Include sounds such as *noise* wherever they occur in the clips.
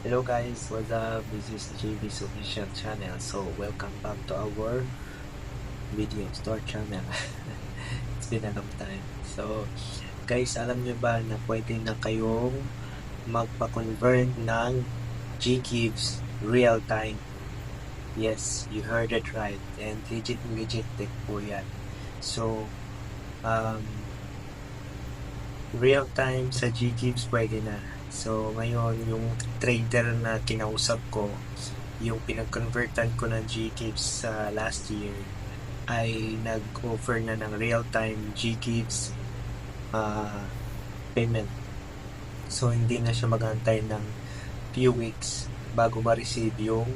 Hello guys, what's up? This is JB's official channel. So, welcome back to our video store channel. *laughs* It's been a long time. So, guys, alam nyo ba na pwede na kayong magpa-convert ng Ggives real time? Yes, you heard it right. And legit legit tech po yan. So, um, real time sa Ggives pwede na. So, ngayon, yung trader na kinausap ko, yung pinag-convertan ko ng Ggives sa last year, ay nag-offer na ng real-time Ggives uh, payment. So, hindi na siya mag-antay ng few weeks bago ma-receive yung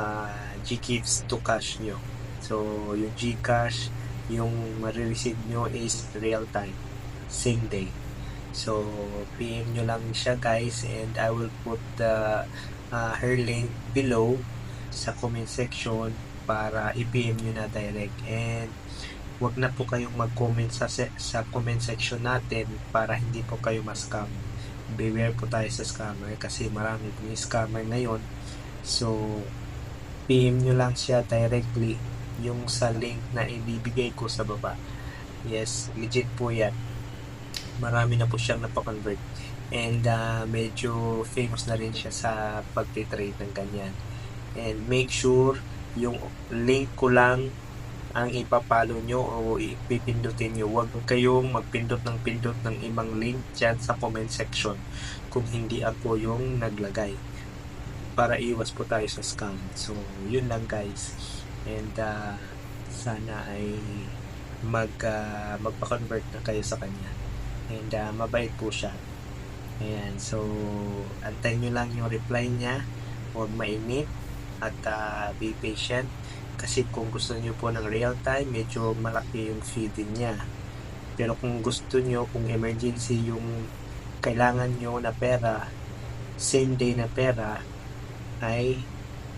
uh, Ggives to cash nyo. So, yung Gcash, yung ma-receive nyo is real-time, same day. So, PM nyo lang siya guys and I will put the uh, her link below sa comment section para i-PM nyo na direct and wag na po kayong mag-comment sa, se- sa comment section natin para hindi po kayo ma-scam. Beware po tayo sa scammer kasi marami pong scammer ngayon. So, PM nyo lang siya directly yung sa link na ibibigay ko sa baba. Yes, legit po yan marami na po siyang napakonvert. And uh, medyo famous na rin siya sa pagtitrade ng ganyan. And make sure yung link ko lang ang ipapalo nyo o ipipindutin nyo. Huwag kayong magpindot ng pindot ng ibang link dyan sa comment section kung hindi ako yung naglagay para iwas po tayo sa scam. So yun lang guys. And uh, sana ay mag uh, magpa-convert na kayo sa kanya and uh, mabait po siya. Ayan so antayin nyo lang yung reply niya. Huwag mainit at uh, be patient. Kasi kung gusto niyo po ng real time medyo malaki yung fee din niya. Pero kung gusto niyo kung emergency yung kailangan nyo na pera same day na pera ay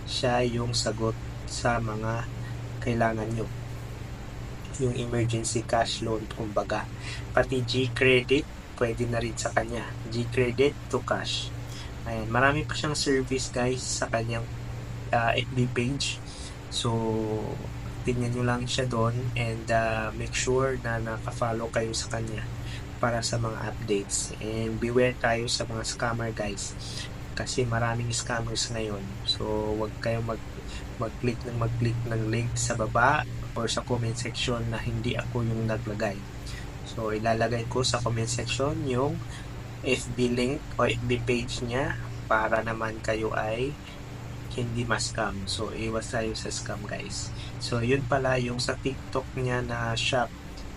siya yung sagot sa mga kailangan nyo yung emergency cash loan kumbaga. Pati G-credit pwede na rin sa kanya. G-credit to cash. Ayan, marami pa siyang service guys sa kanyang uh, FB page. So, tingnan nyo lang siya doon and uh, make sure na naka-follow kayo sa kanya para sa mga updates. And beware tayo sa mga scammer guys. Kasi maraming scammers ngayon. So, wag kayong mag mag-click ng mag-click ng link sa baba or sa comment section na hindi ako yung naglagay. So, ilalagay ko sa comment section yung FB link o FB page niya para naman kayo ay hindi ma-scam. So, iwas tayo sa scam guys. So, yun pala yung sa TikTok niya na shop.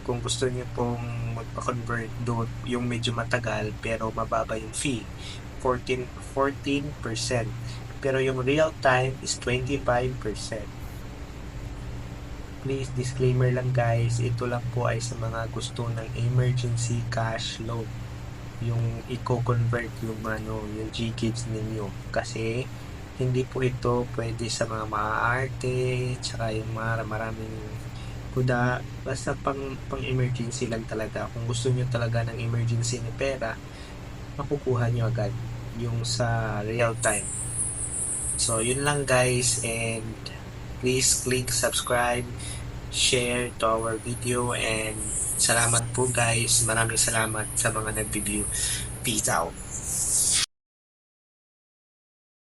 Kung gusto niyo pong magpa-convert doon, yung medyo matagal pero mababa yung fee. 14, 14%. Pero yung real time is 25% please disclaimer lang guys. Ito lang po ay sa mga gusto ng emergency cash loan. Yung i-convert yung ano yung G-Kids ninyo. Kasi hindi po ito pwede sa mga maaarte tsaka yung mga maraming kuda. Basta pang, pang emergency lang talaga. Kung gusto nyo talaga ng emergency ni pera makukuha nyo agad yung sa real time. So yun lang guys and please click subscribe, share to our video, and salamat po guys. Maraming salamat sa mga nag-review. Peace out.